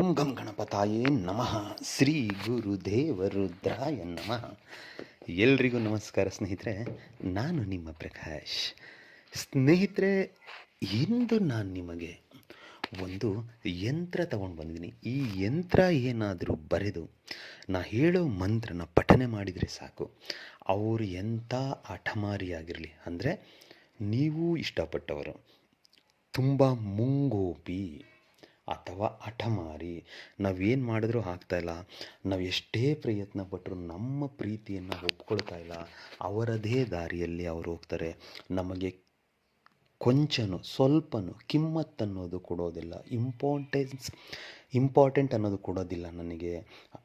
ಓಂ ಗಂ ಗಣಪತಾಯೇ ನಮಃ. ಶ್ರೀ ಗುರುದೇವರುದ್ರಾಯ ನಮಃ. ಎಲ್ರಿಗೂ ನಮಸ್ಕಾರ ಸ್ನೇಹಿತರೆ, ನಾನು ನಿಮ್ಮ ಪ್ರಕಾಶ್. ಸ್ನೇಹಿತರೆ, ಇಂದು ನಾನು ನಿಮಗೆ ಒಂದು ಯಂತ್ರ ತಗೊಂಡು ಬಂದಿದ್ದೀನಿ. ಈ ಯಂತ್ರ ಏನಾದರೂ ಬರೆದು, ನಾ ಹೇಳೋ ಮಂತ್ರನ ಪಠನೆ ಮಾಡಿದರೆ ಸಾಕು. ಅವರು ಎಂಥ ಅಠಮಾರಿಯಾಗಿರಲಿ ಅಂದರೆ ನೀವು ಇಷ್ಟಪಟ್ಟವರು, ತುಂಬ ಮುಂಗೋಪಿ. ಅಥವಾ ಹಠಮಾರಿ ನಾವೇನು ಮಾಡಿದ್ರೂ ಆಗ್ತಾಯಿಲ್ಲ ನಾವು ಎಷ್ಟೇ ಪ್ರಯತ್ನ ಪಟ್ಟರು ನಮ್ಮ ಪ್ರೀತಿಯನ್ನು ಒಪ್ಕೊಳ್ತಾ ಇಲ್ಲ. ಅವರದೇ ದಾರಿಯಲ್ಲಿ ಅವರು ಹೋಗ್ತಾರೆ. ನಮಗೆ ಕೊಂಚನು, ಸ್ವಲ್ಪನೂ ಕಿಮ್ಮತ್ತು ಅನ್ನೋದು ಕೊಡೋದಿಲ್ಲ. ಇಂಪಾರ್ಟೆನ್ಸ್ ಇಂಪಾರ್ಟೆಂಟ್ ಅನ್ನೋದು ಕೊಡೋದಿಲ್ಲ ನನಗೆ.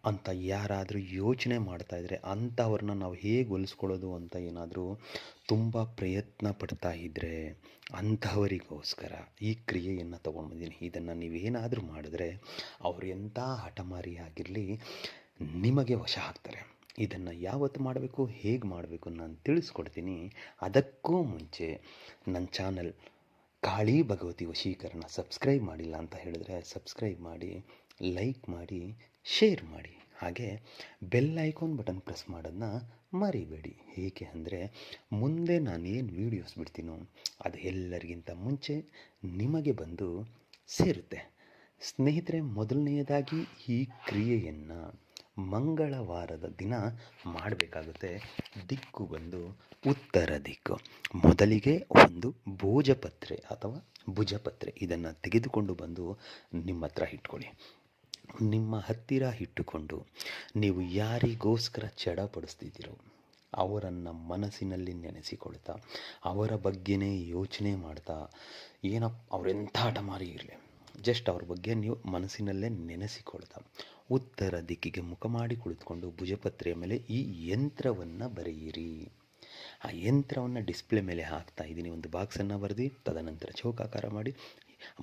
ಅಂತ ಯಾರಾದರೂ ಯೋಚನೆ ಮಾಡ್ತಾಯಿದ್ರೆ ಅಂಥವ್ರನ್ನ ನಾವು ಹೇಗೆ ಹೊಲಿಸ್ಕೊಳ್ಳೋದು ಅಂತ ಏನಾದರೂ ತುಂಬ ಪ್ರಯತ್ನ ಪಡ್ತಾ ಇದ್ದರೆ ಅಂಥವರಿಗೋಸ್ಕರ ಈ ಕ್ರಿಯೆಯನ್ನು ತೊಗೊಂಡು ಇದನ್ನು ನೀವೇನಾದರೂ ಮಾಡಿದ್ರೆ ಅವರು ಎಂಥ ಹಠಮಾರಿ ಆಗಿರಲಿ ನಿಮಗೆ ವಶ ಆಗ್ತಾರೆ. ಇದನ್ನು ಯಾವತ್ತು ಮಾಡಬೇಕು, ಹೇಗೆ ಮಾಡಬೇಕು ನಾನು ತಿಳಿಸ್ಕೊಡ್ತೀನಿ. ಅದಕ್ಕೂ ಮುಂಚೆ ನನ್ನ ಚಾನಲ್ ಕಾಳಿ ಭಗವತಿ ವಶೀಕರಣ ಸಬ್ಸ್ಕ್ರೈಬ್ ಮಾಡಿಲ್ಲ ಅಂತ ಹೇಳಿದ್ರೆ ಸಬ್ಸ್ಕ್ರೈಬ್ ಮಾಡಿ, ಲೈಕ್ ಮಾಡಿ, ಶೇರ್ ಮಾಡಿ. ಹಾಗೆ ಬೆಲ್ ಐಕಾನ್ ಬಟನ್ ಪ್ರೆಸ್ ಮಾಡೋದನ್ನ ಮರಿಬೇಡಿ. ಏಕೆ ಅಂದರೆ ಮುಂದೆ ನಾನು ಏನು ವೀಡಿಯೋಸ್ ಬಿಡ್ತೀನೋ ಅದು ಎಲ್ಲರಿಗಿಂತ ಮುಂಚೆ ನಿಮಗೆ ಬಂದು ಸೇರುತ್ತೆ. ಸ್ನೇಹಿತರೆ ಮೊದಲನೆಯದಾಗಿ ಈ ಕ್ರಿಯೆಯನ್ನು ಮಂಗಳವಾರದ ದಿನ ಮಾಡಬೇಕಾಗುತ್ತೆ. ದಿಕ್ಕು ಬಂದು ಉತ್ತರ ದಿಕ್ಕು. ಮೊದಲಿಗೆ ಒಂದು ಭೋಜಪತ್ರೆ ಅಥವಾ ಭುಜಪತ್ರೆ. ಇದನ್ನು ತೆಗೆದುಕೊಂಡು ಬಂದು ನಿಮ್ಮ ಹತ್ರ ಇಟ್ಕೊಳ್ಳಿ. ನಿಮ್ಮ ಹತ್ತಿರ ಇಟ್ಟುಕೊಂಡು ನೀವು ಯಾರಿಗೋಸ್ಕರ ಚಡಪಡಿಸ್ತಿದ್ದೀರೋ ಅವರನ್ನು ಮನಸ್ಸಿನಲ್ಲಿ ನೆನೆಸಿಕೊಳ್ತಾ, ಅವರ ಬಗ್ಗೆನೇ ಯೋಚನೆ ಮಾಡ್ತಾ, ಏನಪ್ಪ ಅವರೆಂಥ ಹಠಮಾರಿ ಇರಲಿ. ಜಸ್ಟ್ ಅವ್ರ ಬಗ್ಗೆ ನೀವು ಮನಸ್ಸಿನಲ್ಲೇ ನೆನೆಸಿಕೊಳ್ತಾ ಉತ್ತರ ದಿಕ್ಕಿಗೆ ಮುಖ ಮಾಡಿ ಕುಳಿತುಕೊಂಡು ಭುಜಪತ್ರೆಯ ಮೇಲೆ ಈ ಯಂತ್ರವನ್ನು ಬರೆಯಿರಿ. ಆ ಯಂತ್ರವನ್ನು ಡಿಸ್ಪ್ಲೇ ಮೇಲೆ ಹಾಕ್ತಾ ಇದ್ದೀನಿ. ಒಂದು ಬಾಕ್ಸನ್ನು ಬರೆದು, ತದನಂತರ ಚೌಕಾಕಾರ ಮಾಡಿ.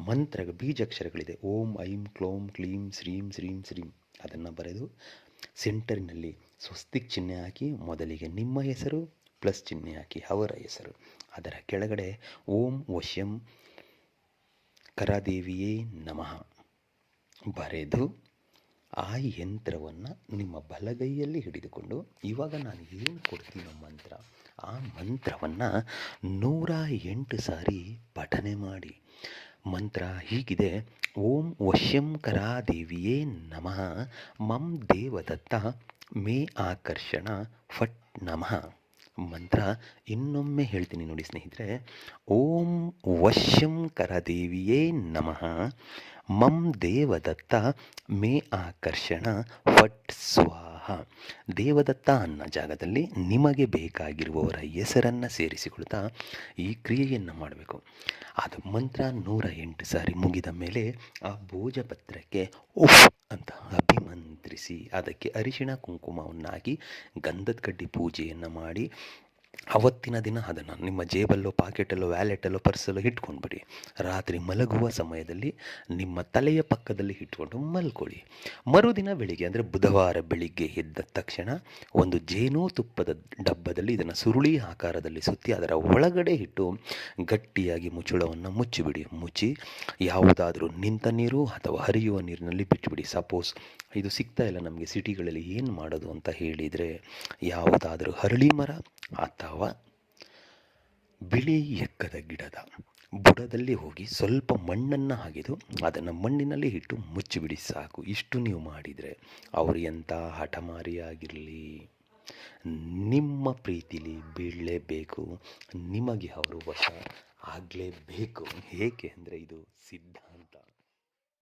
ಮಂತ್ರ ಬೀಜಾಕ್ಷರಗಳಿದೆ. ಓಂ, ಐಂ, ಕ್ಲೋಂ, ಕ್ಲೀಂ, ಶ್ರೀಂ ಶ್ರೀಂ ಶ್ರೀಂ. ಅದನ್ನು ಬರೆದು ಸೆಂಟರ್ನಲ್ಲಿ ಸ್ವಸ್ತಿಕ್ ಚಿಹ್ನೆ ಹಾಕಿ, ಮೊದಲಿಗೆ ನಿಮ್ಮ ಹೆಸರು, ಪ್ಲಸ್ ಚಿಹ್ನೆ ಹಾಕಿ ಅವರ ಹೆಸರು. ಅದರ ಕೆಳಗಡೆ ಓಂ, ವಶ್ಯಂ ಕರಾದೇವಿಯೇ ನಮಃ. ಬರೆದು ಆ ಯಂತ್ರವನ್ನು ನಿಮ್ಮ ಬಲಗೈಯಲ್ಲಿ ಹಿಡಿದುಕೊಂಡು ಇವಾಗ ನಾನು ಏನು ಕೊಡ್ತೀನೋ ಮಂತ್ರ, ಆ ಮಂತ್ರವನ್ನು ನೂರ ಎಂಟು ಸಾರಿ ಪಠನೆ ಮಾಡಿ. ಮಂತ್ರ ಹೀಗಿದೆ, ಓಂ ವಶ್ಯಂ ಕರಾದೇವಿಯೇ ನಮಃ, ಮಂ ದೇವದತ್ತ ಮೇ ಆಕರ್ಷಣ ಫಟ್ ನಮಃ. ಮಂತ್ರ ಇನ್ನೊಮ್ಮೆ ಹೇಳ್ತೀನಿ ನೋಡಿ ಸ್ನೇಹಿತರೆ ಓಂ ವಶ್ಯಂ ಕರದೇವಿಯೇ ನಮಃ. ಮಂ ದೇವದತ್ತ ಮೇ ಆಕರ್ಷಣ ಫಟ್ ಸ್ವಾಹ. ದೇವದತ್ತ ಅನ್ನೋ ಜಾಗದಲ್ಲಿ ನಿಮಗೆ ಬೇಕಾಗಿರುವವರ ಹೆಸರನ್ನು ಸೇರಿಸಿಕೊಳ್ತಾ ಈ ಕ್ರಿಯೆಯನ್ನು ಮಾಡಬೇಕು. ಅದು ಮಂತ್ರ ನೂರ ಎಂಟು ಸಾರಿ ಮುಗಿದ ಮೇಲೆ ಆ ಭೋಜಪತ್ರಕ್ಕೆ ಉಫ್ ಅಂತ ಅಭಿಮಂತ್ರಿಸಿ, ಅದಕ್ಕೆ ಅರಿಶಿಣ ಕುಂಕುಮವನ್ನು ಗಂಧದ ಕಡ್ಡಿ ಪೂಜೆಯನ್ನು ಮಾಡಿ ಅವತ್ತಿನ ದಿನ ಅದನ್ನು ನಿಮ್ಮ ಜೇಬಲ್ಲೋ, ಪಾಕೆಟಲ್ಲೋ, ವ್ಯಾಲೆಟಲ್ಲೋ ಪರ್ಸಲ್ಲೋ ಇಟ್ಕೊಂಡ್ಬಿಡಿ ರಾತ್ರಿ ಮಲಗುವ ಸಮಯದಲ್ಲಿ ನಿಮ್ಮ ತಲೆಯ ಪಕ್ಕದಲ್ಲಿ ಇಟ್ಕೊಂಡು ಮಲ್ಕೊಳ್ಳಿ. ಮರುದಿನ ಬೆಳಿಗ್ಗೆ ಅಂದರೆ ಬುಧವಾರ ಬೆಳಿಗ್ಗೆ ಎದ್ದ ತಕ್ಷಣ ಒಂದು ಜೇನುತುಪ್ಪದ ಡಬ್ಬದಲ್ಲಿ ಇದನ್ನು ಸುರುಳಿ ಆಕಾರದಲ್ಲಿ ಸುತ್ತಿ ಅದರ ಒಳಗಡೆ ಇಟ್ಟು ಗಟ್ಟಿಯಾಗಿ ಮುಚ್ಚುಳವನ್ನು ಮುಚ್ಚಿಬಿಡಿ. ಮುಚ್ಚಿ ಯಾವುದಾದರೂ ನಿಂತ ನೀರು ಅಥವಾ ಹರಿಯುವ ನೀರಿನಲ್ಲಿ ಬಿಟ್ಟುಬಿಡಿ ಸಪೋಸ್ ಇದು ಸಿಗ್ತಾ ಇಲ್ಲ ನಮಗೆ ಸಿಟಿಗಳಲ್ಲಿ ಏನು ಮಾಡೋದು ಅಂತ ಹೇಳಿದರೆ ಯಾವುದಾದರೂ ಹರಳಿ ಮರ ಅಥವಾ ಬಿಳಿ ಎಕ್ಕದ ಗಿಡದ ಬುಡದಲ್ಲಿ ಹೋಗಿ ಸ್ವಲ್ಪ ಮಣ್ಣನ್ನು ಹಾಕಿದು, ಅದನ್ನು ಮಣ್ಣಿನಲ್ಲಿ ಇಟ್ಟು ಮುಚ್ಚಿಬಿಡಿ ಸಾಕು. ಇಷ್ಟು ನೀವು ಮಾಡಿದರೆ ಅವರು ಎಂಥ ಹಠಮಾರಿಯಾಗಿರಲಿ ನಿಮ್ಮ ಪ್ರೀತಿಲಿ ಬೀಳಲೇಬೇಕು, ನಿಮಗೆ ಅವರು ವಶ ಆಗಲೇಬೇಕು. ಏಕೆ ಅಂದರೆ ಇದು ಸಿದ್ಧಾಂತ